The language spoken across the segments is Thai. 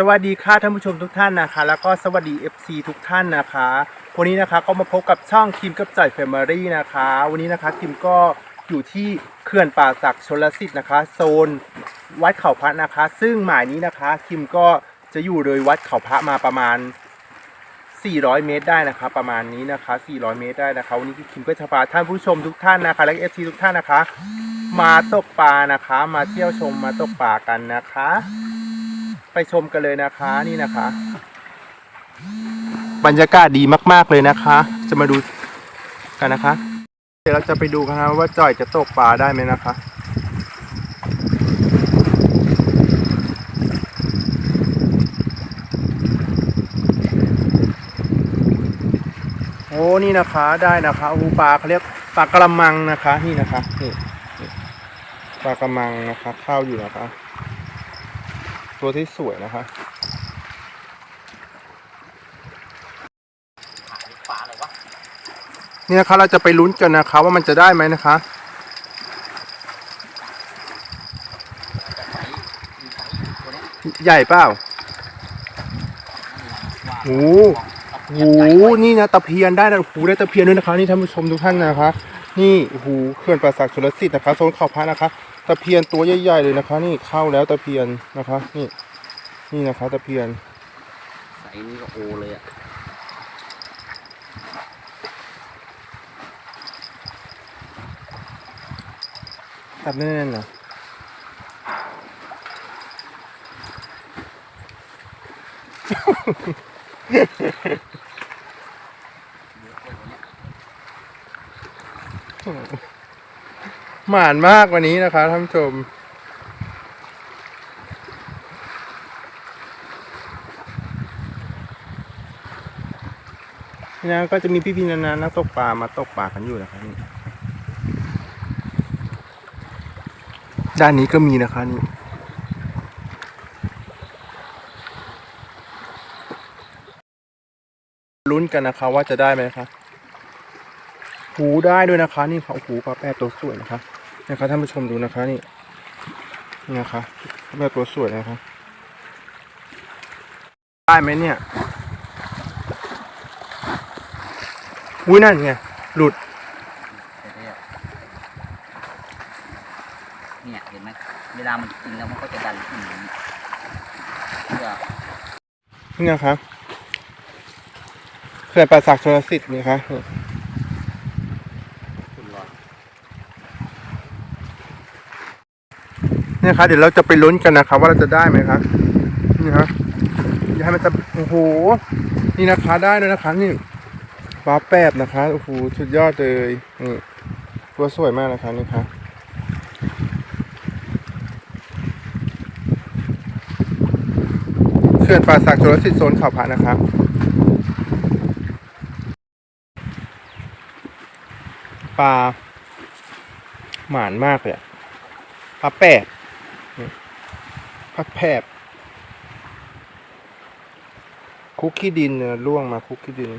สวัสดีค่ะท่านผู้ชมทุกท่านนะคะ แล้วก็สวัสดี FC ทุกท่านนะคะวันนี้นะคะก็มาพบกับช่องคิมกับจ่อยแฟมิลี่นะคะ วันนี้นะคะคิมก็อยู่ที่เขื่อนป่าศักดิ์ชลสิทธิ์นะคะ โซนวัดเขาพระนะคะ ซึ่งหมายนี้นะคะคิมก็จะอยู่เลยวัดเขาพระมาประมาณ 400 เมตรได้นะคะ ประมาณนี้นะคะ 400 เมตรได้นะคะวันนี้คิมก็จะพาท่านผู้ชมทุกท่านนะคะ และ FC ทุกท่านนะคะ มาตกปลานะคะ มาเที่ยวชมมาตกปลากันนะคะ ไปชมกันเลยนะคะนี่นะคะ บรรยากาศดีมาก ๆเลยนะคะ จะมาดูกันนะคะ เดี๋ยวเราจะไปดูกันนะว่าจ่อยจะตกปลาได้ไหมนะคะโอ้นี่นะคะได้นะคะอูปลาเขาเรียกปลากระมังนะคะ นี่นะคะนี่นี่ปลากระมังนะคะ เข้าอยู่นะคะ ตัวที่สวยนะคะปลาอะไรวะนี่นะคะเราจะไปลุ้นกันนะคะว่ามันจะได้ไหมนะคะไซส์มีไซส์ตัวเนี้ยใหญ่เปล่าว่าโอ้โหโอ้โหนี่นะตะเพียนได้นะโอ้โหได้ตะเพียนด้วยนะคะนี่ท่านผู้ชมทุกท่านนะคะ นี่โอ้โหเขื่อนป่าศักดิ์ชลสิทธิ์นะคะโซนเขาพระนะคะตะเพียนตัวใหญ่ๆเลยนะคะ นี่เข้าแล้วตะเพียนนะคะ นี่ นี่นะคะ ตะเพียนไซส์นี้ก็โอเลยอะตับแน่นๆนะ หมานมากวันนี้นะคะท่านผู้ชมนี่นะก็จะมีพี่ๆนานานักตกปลามาตกปลากันอยู่นะครับนี่ด้านนี้ก็มีนะคะนี่ลุ้นกันนะคะว่าจะได้ไหมคะ หูได้ด้วยนะคะ นี่เขาหูปลาแปดตัวสวยนะคะนะคะท่านผู้ชมดูนะคะนี่นี่นะคะปลาแปดตัวสวยนะคะได้ไหมเนี่ยอุ้ยนั่นไงหลุดเนี่ยเห็นไหมเวลามันกินแล้วมันก็จะดันขึ้นอย่างนี้เพื่อนี่นะครับเขื่อนป่าศักดิ์ชลสิทธิ์นี่ครับ ขึ้นรอย นี่ครับเดี๋ยวเราจะไปลุ้นกันนะครับว่าเราจะได้ไหมครับนี่ครับอย่าให้มันจะโอ้โห นี่นะคะได้ด้วยนะคะนี่ปลาแปบนะคะโอ้โหสุดยอดเลยนี่ตัวสวยมากนะคะนี่ครับเขื่อนป่าศักดิ์ชลสิทธิ์โซนเขาพระนะครับปลาหมานมากเลยปลาแปด ปลาแผบคุกขี้ดินเนี่ยล่วงมาคุกขี้ดิน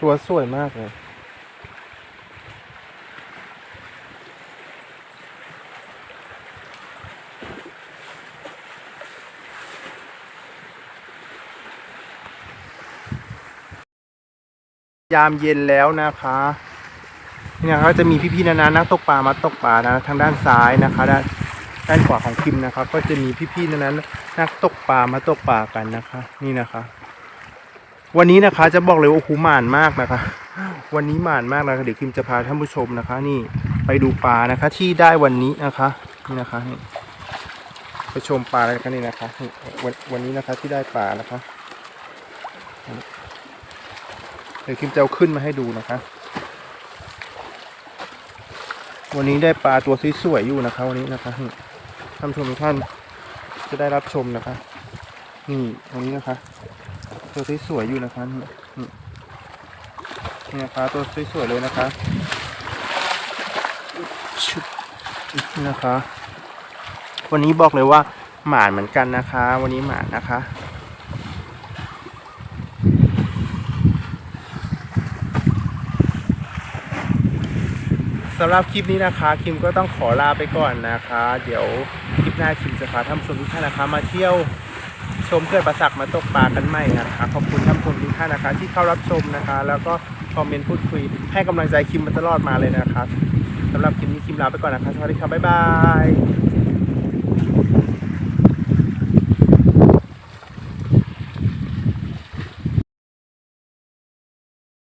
ตัวสวยมากเลย ยามเย็นแล้วนะคะนี่นะครับจะมีพี่ๆนานานักตกปลามาตกปลานะทางด้านซ้ายนะคะด้านด้านขวาของคิมนะครับ ก็จะมีพี่ๆนานานักตกปลามาตกปลากันนะคะ นี่นะคะ วันนี้นะคะจะบอกเลยว่าโอ้โหหมานมากนะคะ วันนี้หมานมากนะคะเดี๋ยวคิมจะพาท่านผู้ชมนะคะ นี่ไปดูปลานะคะ ที่ได้วันนี้นะคะนี่นะคะนี่ไปชมปลาอะไรกันนี่นะคะวันวันนี้นะคะที่ได้ปลานะคะ เดี๋ยวคิมจะเอาขึ้นมาให้ดูนะคะ วันนี้ได้ปลาตัวสวยๆอยู่นะคะ วันนี้นะคะท่านชมทุกท่านจะได้รับชมนะคะ นี่วันนี้นะคะ ตัวสวยๆอยู่นะคะนี่นี่นะคะตัวสวยๆเลยนะคะนี่นะคะ วันนี้บอกเลยว่าหมานเหมือนกันนะคะ วันนี้หมานนะคะ สำหรับคลิปนี้นะคะคิมก็ต้องขอลาไปก่อนนะคะ เดี๋ยวคลิปหน้าคิมจะพาท่านผู้ชมทุกท่านนะคะ มาเที่ยวชมเขื่อนประสักมาตกปลากันใหม่นะคะ ขอบคุณท่านผู้ชมทุกท่านนะคะ ที่เข้ารับชมนะคะ แล้วก็คอมเมนต์พูดคุยให้กำลังใจคิมมาตลอดมาเลยนะคะสำหรับคลิปนี้คิมลาไปก่อนนะคะสวัสดีค่ะบ๊ายบาย